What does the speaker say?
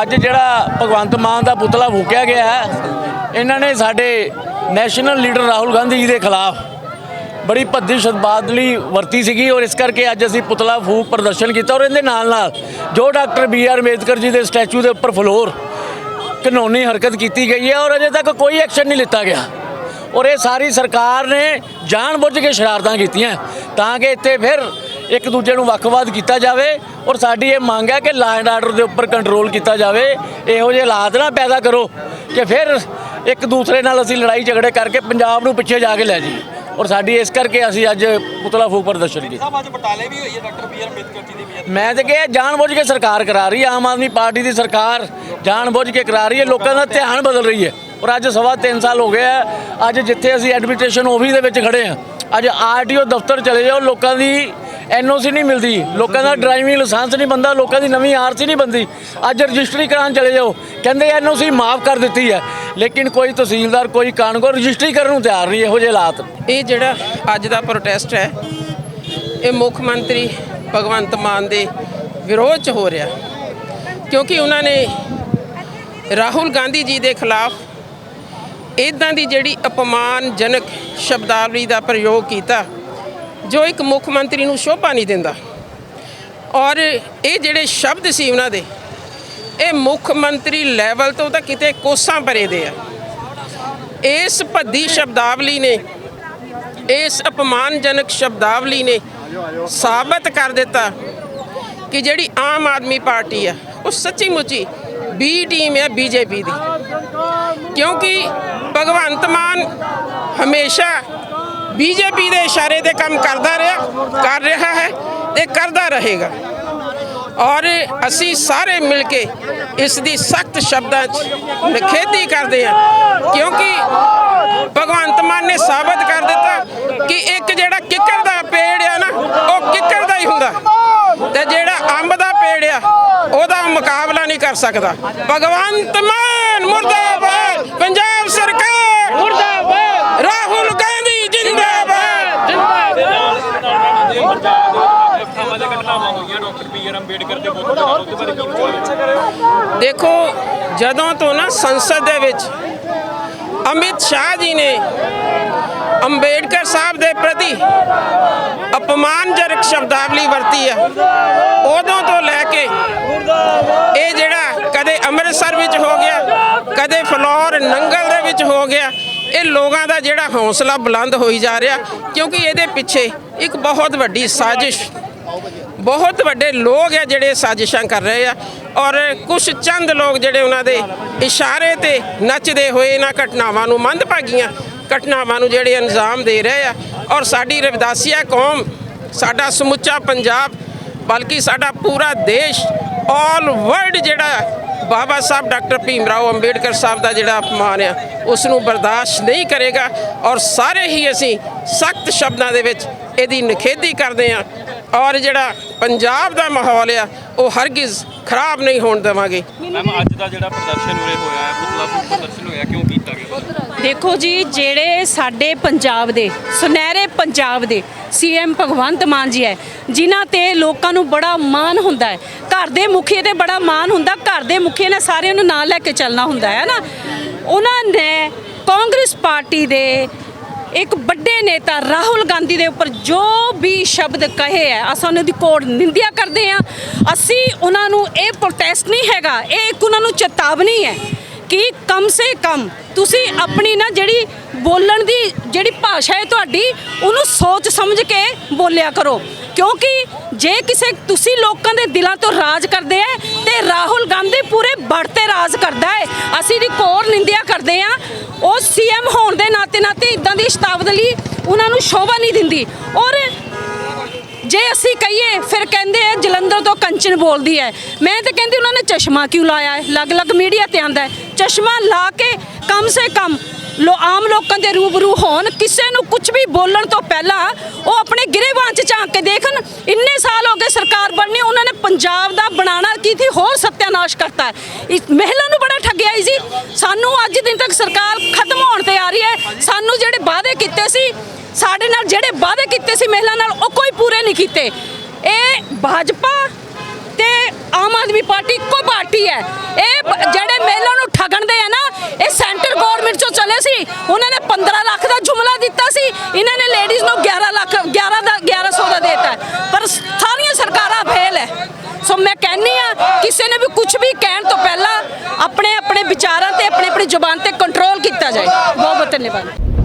ਅੱਜ ਜਿਹੜਾ ਭਗਵੰਤ ਮਾਨ ਦਾ ਪੁਤਲਾ ਫੂਕਿਆ ਗਿਆ ਹੈ, ਇਹਨਾਂ ਨੇ ਸਾਡੇ ਨੈਸ਼ਨਲ ਲੀਡਰ ਰਾਹੁਲ ਗਾਂਧੀ ਜੀ ਦੇ ਖਿਲਾਫ ਬੜੀ ਭੱਦੀ ਸ਼ਬਦਾਵਲੀ ਵਰਤੀ ਸੀਗੀ ਔਰ ਇਸ ਕਰਕੇ ਅੱਜ ਅਸੀਂ ਪੁਤਲਾ ਫੂਕ ਪ੍ਰਦਰਸ਼ਨ ਕੀਤਾ ਔਰ ਇਹਦੇ ਨਾਲ ਨਾਲ ਜੋ doctor B R Ambedkar ji ਦੇ ਸਟੈਚੂ ਦੇ ਉੱਪਰ ਫਲੋਰ ਕਾਨੂੰਨੀ ਹਰਕਤ ਕੀਤੀ ਗਈ ਹੈ ਔਰ ਅਜੇ ਤੱਕ ਕੋਈ ਐਕਸ਼ਨ ਨਹੀਂ ਲਿੱਤਾ ਗਿਆ ਔਰ ਇਹ ਸਾਰੀ ਸਰਕਾਰ ਨੇ ਜਾਣਬੁੱਝ ਕੇ ਸ਼ਰਾਰਤਾਂ ਕੀਤੀਆਂ ਤਾਂ ਕਿ ਇੱਥੇ ਫਿਰ ਇੱਕ ਦੂਜੇ ਨੂੰ ਵੱਖਵਾਦ ਕੀਤਾ ਜਾਵੇ ਔਰ ਸਾਡੀ ਇਹ ਮੰਗ ਹੈ ਕਿ ਲਾ ਐਂਡ ਆਰਡਰ ਦੇ ਉੱਪਰ ਕੰਟਰੋਲ ਕੀਤਾ ਜਾਵੇ। ਇਹੋ ਜਿਹੇ ਹਾਲਾਤ ਨਾ ਪੈਦਾ ਕਰੋ ਕਿ ਫਿਰ ਇੱਕ ਦੂਸਰੇ ਨਾਲ ਅਸੀਂ ਲੜਾਈ ਝਗੜੇ ਕਰਕੇ ਪੰਜਾਬ ਨੂੰ ਪਿੱਛੇ ਜਾ ਕੇ ਲੈ ਜਾਈਏ। ਔਰ ਸਾਡੀ ਇਸ ਕਰਕੇ ਅਸੀਂ ਅੱਜ ਪੁਤਲਾ ਫੂਕ ਪ੍ਰਦਰਸ਼ਨ ਕੀਤਾ। ਸਾਹਿਬ ਅੱਜ ਬਟਾਲੇ ਵੀ ਹੋਈ ਹੈ doctor B R Ambedkar ji ਦੀ ਵੀ ਮੈਂ ਤਾਂ ਕਿਹਾ ਜਾਣਬੁੱਝ ਕੇ ਸਰਕਾਰ ਕਰਾ ਰਹੀ ਹੈ ਆਮ ਆਦਮੀ ਪਾਰਟੀ ਦੀ ਸਰਕਾਰ ਜਾਣਬੁੱਝ ਕੇ ਕਰਾ ਰਹੀ ਹੈ ਲੋਕਾਂ ਦਾ ਧਿਆਨ ਬਦਲ ਰਹੀ ਹੈ। ਔਰ ਅੱਜ ਸਵਾ 3 ਸਾਲ ਹੋ ਗਏ ਆ ਅੱਜ ਜਿੱਥੇ ਅਸੀਂ ਐਡਮਿਨਿਸਟ੍ਰੇਸ਼ਨ ਆਫਿਸ ਦੇ ਵਿੱਚ ਖੜੇ ਆ ਅੱਜ ਆਰਟੀਓ ਦਫ਼ਤਰ ਚਲੇ ਜਾਓ ਲੋਕਾਂ ਦੀ ਐਨਓਸੀ ਨਹੀਂ ਮਿਲਦੀ। ਲੋਕਾਂ ਦਾ ਡਰਾਈਵਿੰਗ ਲਾਇਸੈਂਸ ਨਹੀਂ ਬੰਦਾ ਲੋਕਾਂ ਦੀ ਨਵੀਂ ਆਰਸੀ ਨਹੀਂ ਬੰਦੀ ਅੱਜ ਰਜਿਸਟਰੀ ਕਰਾਉਣ ਚਲੇ ਜਾਓ। ਕਹਿੰਦੇ ਐਨਓਸੀ ਮਾਫ ਕਰ ਦਿੱਤੀ ਹੈ। ਲੇਕਿਨ ਕੋਈ ਤਹਿਸੀਲਦਾਰ, ਕੋਈ ਕਾਨੂੰਗੋ ਰਜਿਸਟਰੀ ਕਰਨ ਨੂੰ ਤਿਆਰ ਨਹੀਂ, ਇਹੋ ਜਿਹੇ ਹਾਲਾਤ। ਇਹ ਜਿਹੜਾ ਅੱਜ ਦਾ ਪ੍ਰੋਟੈਸਟ ਹੈ, ਇਹ ਮੁੱਖ ਮੰਤਰੀ ਭਗਵੰਤ ਮਾਨ ਦੇ ਵਿਰੋਧ ਚ ਹੋ ਰਿਹਾ। ਕਿਉਂਕਿ ਉਹਨਾਂ ਨੇ ਰਾਹੁਲ ਗਾਂਧੀ ਜੀ ਦੇ ਖਿਲਾਫ ਇਦਾਂ ਦੀ ਜਿਹੜੀ ਅਪਮਾਨਜਨਕ ਸ਼ਬਦਾਵਲੀ ਦਾ ਪ੍ਰਯੋਗ ਕੀਤਾ ਜੋ ਇੱਕ ਮੁੱਖ ਮੰਤਰੀ ਨੂੰ ਸ਼ੋਭਾ ਨਹੀਂ ਦਿੰਦਾ। ਔਰ ਇਹ ਜਿਹੜੇ ਸ਼ਬਦ ਸੀ ਉਹਨਾਂ ਦੇ, ਇਹ ਮੁੱਖ ਮੰਤਰੀ ਲੈਵਲ ਤੋਂ ਤਾਂ ਕਿਤੇ ਕੋਸਾਂ ਭਰੇ ਦੇ ਆ। ਇਸ ਭੱਦੀ ਸ਼ਬਦਾਵਲੀ ਨੇ, ਇਸ ਅਪਮਾਨਜਨਕ ਸ਼ਬਦਾਵਲੀ ਨੇ ਸਾਬਤ ਕਰ ਦਿੱਤਾ ਕਿ ਜਿਹੜੀ ਆਮ ਆਦਮੀ ਪਾਰਟੀ ਆ, ਉਹ ਸੱਚੀ ਮੁੱਚੀ ਬੀ ਟੀਮ ਹੈ ਬੀਜੇਪੀ ਦੀ। ਕਿਉਂਕਿ ਭਗਵੰਤ ਮਾਨ ਹਮੇਸ਼ਾ ਬੀਜੇਪੀ ਦੇ ਇਸ਼ਾਰੇ ਤੇ ਕੰਮ ਕਰਦਾ ਰਿਹਾ, ਕਰ ਰਿਹਾ ਹੈ ਤੇ ਕਰਦਾ ਰਹੇਗਾ। ਔਰ ਅਸੀਂ ਸਾਰੇ ਮਿਲ ਕੇ ਇਸ ਦੀ ਸਖਤ ਸ਼ਬਦਾਂ 'ਚ ਨਿਖੇਧੀ ਕਰਦੇ ਹਾਂ, ਕਿਉਂਕਿ ਭਗਵੰਤ ਮਾਨ ਨੇ ਸਾਬਤ ਕਰ ਦਿੱਤਾ ਕਿ ਇੱਕ ਜਿਹੜਾ ਕਿੱਕਰ ਦਾ ਪੇੜ ਆ ਨਾ, ਉਹ ਕਿੱਕਰ ਦਾ ਹੀ ਹੁੰਦਾ ਤੇ ਜਿਹੜਾ ਅੰਬ ਦਾ ਪੇੜ ਆ, ਉਹਦਾ ਮੁਕਾਬਲਾ ਨਹੀਂ ਕਰ ਸਕਦਾ। ਭਗਵੰਤ ਮਾਨ ਮੁਰਦਾਬਾਦ ਪੰਜਾਬ ਸਰਕਾਰ ਮੁਰਦਾਬਾਦ ਰਾਹੁਲ ਗਾਂਧੀ ਜਿੰਦਾਬਾਦ ਥਾਵਾਂ ਤੇ ਘਟਨਾਵਾਂ ਹੋਈਆਂ ਡਾਕਟਰ ਬੀ ਆਰ ਅੰਬੇਦਕਰ ਦੇ ਬੁੱਤ ਦੇ ਨਾਲ ਉਹਦੇ ਬਾਰੇ ਕੀ ਵਿਚਾਰ ਦੇਖੋ ਜਦੋਂ ਤੋਂ ਨਾ ਸੰਸਦ ਦੇ ਵਿੱਚ ਅਮਿਤ ਸ਼ਾਹ ਜੀ ਨੇ ਅੰਬੇਡਕਰ ਸਾਹਿਬ ਦੇ ਪ੍ਰਤੀ ਅਪਮਾਨਜਨਕ ਸ਼ਬਦਾਵਲੀ ਵਰਤੀ ਹੈ ਉਦੋਂ ਤੋਂ ਲੈ ਕੇ ਇਹ ਜਿਹੜਾ ਕਦੇ ਅੰਮ੍ਰਿਤਸਰ ਵਿੱਚ ਹੋ ਗਿਆ, ਕਦੇ ਫਲੋਰ ਨੰਗਲ ਦੇ ਵਿੱਚ ਹੋ ਗਿਆ, ਇਹ ਲੋਕਾਂ ਦਾ ਜਿਹੜਾ ਹੌਸਲਾ ਬੁਲੰਦ ਹੋਈ ਜਾ ਰਿਹਾ, ਕਿਉਂਕਿ ਇਹਦੇ ਪਿੱਛੇ ਇੱਕ ਬਹੁਤ ਵੱਡੀ ਸਾਜ਼ਿਸ਼ ਬਹੁਤ ਵੱਡੇ ਲੋਕ ਆ ਜਿਹੜੇ ਸਾਜ਼ਿਸ਼ਾਂ ਕਰ ਰਹੇ ਆ ਔਰ ਕੁਝ ਚੰਦ ਲੋਕ ਜਿਹੜੇ ਉਹਨਾਂ ਦੇ ਇਸ਼ਾਰੇ ਤੇ ਨੱਚਦੇ ਹੋਏ ਇਹਨਾਂ ਘਟਨਾਵਾਂ ਨੂੰ ਮੰਦਭਾਗੀਆਂ ਘਟਨਾਵਾਂ ਨੂੰ ਜਿਹੜੇ ਅੰਜਾਮ ਦੇ ਰਹੇ ਆ। ਔਰ ਸਾਡੀ ਰਵਿਦਾਸੀਆ ਕੌਮ, ਸਾਡਾ ਸਮੁੱਚਾ ਪੰਜਾਬ, ਬਲਕਿ ਸਾਡਾ ਪੂਰਾ ਦੇਸ਼ ਆਲ ਵਰਲਡ ਜਿਹੜਾ ਬਾਬਾ ਸਾਹਿਬ ਡਾਕਟਰ ਭੀਮ ਰਾਓ ਅੰਬੇਡਕਰ ਸਾਹਿਬ ਦਾ ਜਿਹੜਾ ਅਪਮਾਨ ਆ ਉਸ ਨੂੰ ਬਰਦਾਸ਼ਤ ਨਹੀਂ ਕਰੇਗਾ। ਔਰ ਸਾਰੇ ਹੀ ਅਸੀਂ ਸਖਤ ਸ਼ਬਦਾਂ ਦੇ ਵਿੱਚ ਇਹਦੀ ਨਿਖੇਧੀ ਕਰਦੇ ਆ ਔਰ ਜਿਹੜਾ ਪੰਜਾਬ ਦਾ ਮਾਹੌਲ ਆ ਉਹ ਹਰਗਿਜ਼ ਖਰਾਬ ਨਹੀਂ ਹੋਣ ਦੇਵਾਂਗੇ। ਮੈਮ ਅੱਜ ਦਾ ਜਿਹੜਾ ਪ੍ਰਦਰਸ਼ਨ ਉਰੇ ਹੋਇਆ ਹੈ ਪੁਤਲਾ ਪ੍ਰਦਰਸ਼ਨ ਹੋਇਆ ਕਿਉਂ ਕੀਤਾ ਗਿਆ? ਦੇਖੋ ਜੀ ਜਿਹੜੇ ਸਾਡੇ ਪੰਜਾਬ ਦੇ ਸੁਨਹਿਰੇ ਪੰਜਾਬ ਦੇ ਸੀਐਮ ਭਗਵੰਤ ਮਾਨ ਜੀ ਹੈ ਜਿਨ੍ਹਾਂ ਤੇ ਲੋਕਾਂ ਨੂੰ ਬੜਾ ਮਾਣ ਹੁੰਦਾ ਹੈ। ਘਰ ਦੇ ਮੁਖੀ ਤੇ ਬੜਾ ਮਾਣ ਹੁੰਦਾ ਘਰ ਦੇ ਮੁਖੀ ਨੇ ਸਾਰਿਆਂ ਨੂੰ ਨਾਲ ਲੈ ਕੇ ਚੱਲਣਾ ਹੁੰਦਾ ਹੈ ਨਾ। ਉਹਨਾਂ ਨੇ ਕਾਂਗਰਸ ਪਾਰਟੀ ਦੇ ਇੱਕ ਵੱਡੇ ਨੇਤਾ ਰਾਹੁਲ ਗਾਂਧੀ ਦੇ ਉੱਪਰ ਜੋ ਵੀ ਸ਼ਬਦ ਕਹੇ ਹੈ ਅਸੀਂ ਉਹਨਾਂ ਦੀ ਕੋਡ ਨਿੰਦਿਆ ਕਰਦੇ ਹਾਂ। ਅਸੀਂ ਉਹਨਾਂ ਨੂੰ ਇਹ ਪ੍ਰੋਟੈਸਟ ਨਹੀਂ ਹੈਗਾ, ਇਹ ਇੱਕ ਉਹਨਾਂ ਨੂੰ ਚੇਤਾਵਨੀ ਹੈ। ਕਿ ਕਮ ਸੇ ਕਮ ਤੁਸੀਂ ਆਪਣੀ ਨਾ ਜਿਹੜੀ ਬੋਲਣ ਦੀ ਜਿਹੜੀ ਭਾਸ਼ਾ ਹੈ ਤੁਹਾਡੀ, ਉਹਨੂੰ ਸੋਚ ਸਮਝ ਕੇ ਬੋਲਿਆ ਕਰੋ। ਕਿਉਂਕਿ ਜੇ ਕਿਸੇ ਤੁਸੀਂ ਲੋਕਾਂ ਦੇ ਦਿਲਾਂ ਤੋਂ ਰਾਜ ਕਰਦੇ ਆ ਤੇ ਰਾਹੁਲ ਗਾਂਧੀ ਪੂਰੇ ਬੜ ਤੇ ਰਾਜ ਕਰਦਾ ਹੈ। ਅਸੀਂ ਦੀ ਕੋਰ ਨਿੰਦਿਆ ਕਰਦੇ ਆ। ਉਹ ਸੀਐਮ ਹੋਣ ਦੇ ਨਾਤੇ ਨਾਤੇ ਇਦਾਂ ਦੀ ਸ਼ਤਾਬਦਲੀ ਉਹਨਾਂ ਨੂੰ ਸ਼ੋਭਾ ਨਹੀਂ ਦਿੰਦੀ। ਔਰ ਜੇ ਅਸੀਂ ਕਹੀਏ, ਫਿਰ ਕਹਿੰਦੇ ਆ, ਜਲੰਧਰ ਤੋਂ ਕੰਚਨ ਬੋਲਦੀ ਹੈ। ਮੈਂ ਤਾਂ ਕਹਿੰਦੀ, ਉਹਨਾਂ ਨੇ ਚਸ਼ਮਾ ਕਿਉਂ ਲਾਇਆ ਹੈ? ਅਲੱਗ-ਅਲੱਗ ਮੀਡੀਆ ਤੇ ਆਂਦਾ ਹੈ। ਚਸ਼ਮਾ ਲਾ ਕੇ ਕਮ ਸੇ ਕਮ ਲੋ, ਆਮ ਲੋਕਾਂ ਦੇ ਰੂਬਰੂ ਹੋਣ, ਕਿਸੇ ਨੂੰ ਕੁਝ ਵੀ ਬੋਲਣ ਤੋਂ ਪਹਿਲਾਂ ਉਹ ਆਪਣੇ ਗਿਰੇਬਾਨ ਚ ਝਾਂਕ ਕੇ ਦੇਖਣ, ਇੰਨੇ ਸਾਲ ਹੋ ਗਏ ਸਰਕਾਰ ਬਣਨੀ, ਉਹਨਾਂ ਨੇ ਪੰਜਾਬ ਦਾ ਬਣਾਣਾ ਕੀ ਸੀ, ਹੋਰ ਸਤਿਆਨਾਸ਼ ਕਰਤਾ ਇਸ ਮਹਿਲਾ ਨੂੰ ਬੜਾ ਠੱਗਿਆ ਹੀ ਸੀ। ਸਾਨੂੰ ਅੱਜ ਦਿਨ ਤੱਕ ਸਰਕਾਰ ਖਤਮ ਹੋਣ ਤੇ ਆ ਰਹੀ ਹੈ। ਸਾਨੂੰ ਜਿਹੜੇ ਵਾਅਦੇ ਕੀਤੇ ਸੀ, ਸਾਡੇ ਨਾਲ ਜਿਹੜੇ ਵਾਅਦੇ ਕੀਤੇ ਸੀ ਮਹਿਲਾ ਨਾਲ, ਉਹ ਕੋਈ ਪੂਰੇ ਨਹੀਂ ਕੀਤੇ। ਇਹ ਭਾਜਪਾ ਤੇ ਆਮ ਆਦਮੀ ਪਾਰਟੀ ਇੱਕੋ ਪਾਰਟੀ ਹੈ। ਇਹ ਜਿਹੜੇ ਮਹਿਲਾ ਨੂੰ ਠਗਣ ਦੇ ਆ ਨਾ ਗਵਰਨਮੈਂਟ ਸੀ। ਉਹਨਾਂ ਨੇ 15 ਲੱਖ ਦਾ ਜੁਮਲਾ ਦਿੱਤਾ ਸੀ। ਇਹਨਾਂ ਨੇ ਲੇਡੀਜ਼ ਨੂੰ 11 ਲੱਖ 11 ਦਾ 1100 ਦਾ ਦੇਤਾ ਹੈ। ਪਰ ਸਾਰੀਆਂ ਸਰਕਾਰਾਂ ਫੇਲ ਹੈ। ਸੋ ਮੈਂ ਕਹਿੰਨੀ ਆ ਕਿਸੇ ਨੇ ਵੀ ਕੁਝ ਵੀ ਕਹਿਣ ਤੋਂ ਪਹਿਲਾਂ ਆਪਣੇ ਆਪਣੇ ਵਿਚਾਰਾਂ ਤੇ ਆਪਣੀ ਆਪਣੀ ਜ਼ੁਬਾਨ ਤੇ ਕੰਟਰੋਲ ਕੀਤਾ ਜਾਏ। ਬਹੁਤ ਬਹੁਤ ਧੰਨਵਾਦ।